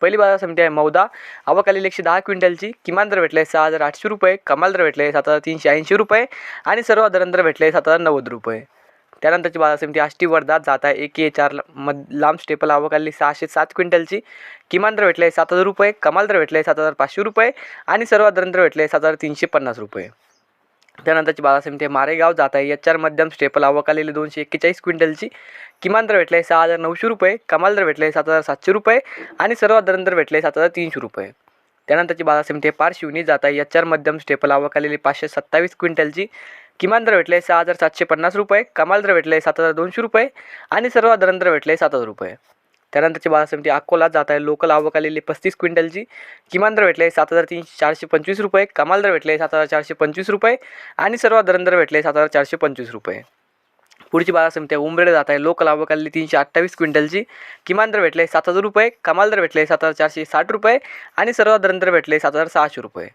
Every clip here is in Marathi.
पहिली बाजार समिती आहे मौदा. आवक एकशे दहा क्विंटलची. किमान दर भेटले सहा हजार आठशे रुपये. कमाल दर भेटले सात हजार तीनशे ऐंशी रुपये. आणि सर्वसाधारण दर भेटले सात हजार नव्वद रुपये. त्यानंतरची बाजार समिती आष्टी वर्धात जात आहे. एक ए चार मध लांब स्टेपल आवक सहाशे सात क्विंटलची. किमान दर भेटले सात हजार रुपये. कमाल दर भेटले सात हजार पाचशे रुपये. आणि सर्वसाधारण दर भेटले सात हजार तीनशे पन्नास रुपये. त्यानंतरची बाजार समिती आहे मारेगाव जात आहे. एच आर मध्यम स्टेपल आवक दोनशे एक्केचाळीस क्विंटलची. किमान दर भेटले सहा हजार नऊशे रुपये कमाल दर भेटले सात हजार सातशे रुपये आणि सर्वात दर भेटले सात हजार तीनशे रुपये. त्यानंतरची बाजार समिती आहे पारशिवनी जात आहे एच आर मध्यम स्टेपल आवक आलेली पाचशे सत्तावीस क्विंटलची. किमान दर भेटले सहा हजार सातशे पन्नास रुपये कमाल दर भेटले सात हजार दोनशे रुपये आणि सर्व दर भेटले सात हजार रुपये. त्यानंतरची बाजार समिती अकोला जात आहे लोकल आवक आलेली पस्तीस क्विंटलची. किमान दर भेटले सात हजार तीनशे चारशे पंचवीस रुपये कमाल दर भेटले सात हजार चारशे पंचवीस रुपये आणि सर्व दर भेटले सात हजार चारशे पंचवीस रुपये. पुढची बाजार समिती आहे. जात आहे. लोकल आवकाली तीनशे अठ्ठावीस क्विंटलची. किमान दर भेटले सात हजार रुपये. कमाल दर भेटले सात हजार चारशे साठ रुपये. आणि सर्वात दर भेटले सात हजार सहाशे रुपये.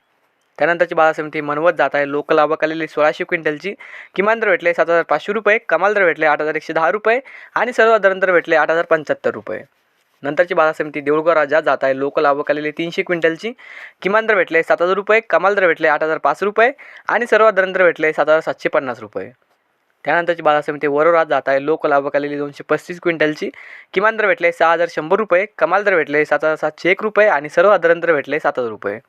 त्यानंतरची बाजार समिती मनवत जात आहे. लोकल आवक आलेली सोळाशे क्विंटलची. किमान दर भेटले सात हजार पाचशे रुपये. कमाल दर भेटले आठ हजार एकशे दहा रुपये. आणि सर्वसाधारण दर भेटले आठ हजार पंच्याहत्तर रुपये. नंतरची बाजार समिती देऊळगाव राजा जात आहे. लोकल आवक आलेली तीनशे क्विंटलची. किमान दर भेटले सात हजार रुपये. कमाल दर भेटले आठ हजार पाच रुपये. आणि सर्वसाधारण दर भेटले सात हजार सातशे पन्नास रुपये. त्यानंतरची बाजार समिती वरोरात जात आहे. लोकल आवक आलेली दोनशे पस्तीस क्विंटलची. किमान दर भेटले सहा हजार शंभर रुपये. कमाल दर भेटले सात हजार सातशे एक रुपये आणि सर्वसाधारण दर भेटले सात हजार रुपये.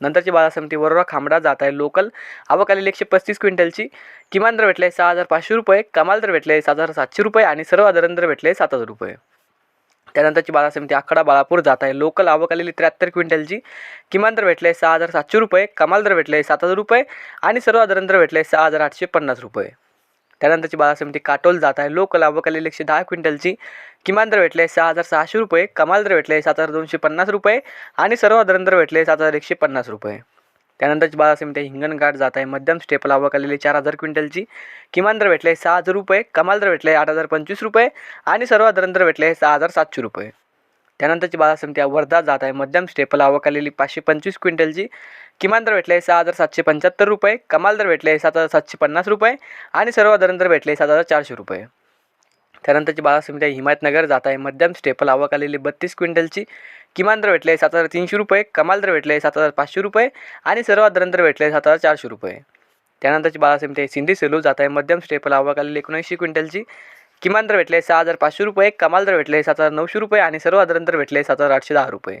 नंतरची बाजार समिती वरोरा खांबडा जात आहे. लोकल आवक एकशे पस्तीस क्विंटलची. किमान दर भेटले सहा हजार पाचशे रुपये. कमाल दर भेटले सात हजार सातशे रुपये आणि सर्वसाधारण दर भेटले सात हजार रुपये. त्यानंतरची बाजार समिती आखाडा बाळापूर जात आहे. लोकल आवक आलेली त्र्याहत्तर क्विंटलची. किमान दर भेटले सहा हजार सातशे रुपये. कमाल दर भेटले सात हजार रुपये आणि सर्वसाधारण दर भेटले सहा हजार आठशे पन्नास रुपये. त्यानंतरची बाजार समिती काटोल जात आहे. लोकल आवक एकशे दहा क्विंटलची किमान दर भेटले सहा हजार सहाशे रुपये कमाल दर भेटले सात हजार दोनशे पन्नास रुपये आणि सर्वसाधारण दर भेटले सात हजार एकशे पन्नास रुपये. त्यानंतरची बाजार समिती हिंगणघाट जात आहे. मध्यम स्टेप आवक चार हजार क्विंटलची किमान दर भेटले सहा हजार रुपये कमाल दर भेटले आठ हजार पंचवीस रुपये आणि सर्वसाधारण दर भेटले सहा हजार सातशे रुपये. त्यानंतरची बाजार समिती वर्धा जात आहे. मध्यम स्टेप आवक पाचशे पंचवीस क्विंटलची किमान दर भेटले सहा हजार सातशे पंच्याहत्तर रुपये कमाल दर भेटले सात हजार सातशे पन्नास रुपये आणि सर्वसाधारण दर भेटले सात हजार चारशे रुपये. त्यानंतरची बाजार समिती हिमायतनगर जात आहे मध्यम स्टेपल आवक आलेली बत्तीस क्विंटलची. किमान दर भेटले सात हजार तीनशे रुपये कमाल दर भेटले सात हजार पाचशे रुपये आणि सर्वसाधारण दर भेटले सात हजार चारशे रुपये. त्यानंतरची बाजार समिती आहे सिंधी सेलू जात आहे मध्यम स्टेपल आवक आलेली एकोणऐंशी क्विंटलची. किमान दर भेटले सहा हजार पाचशे रुपये कमाल दर भेटले सात हजार नऊशे रुपये आणि सर्व दर भेटले सात हजार आठशे दहा रुपये.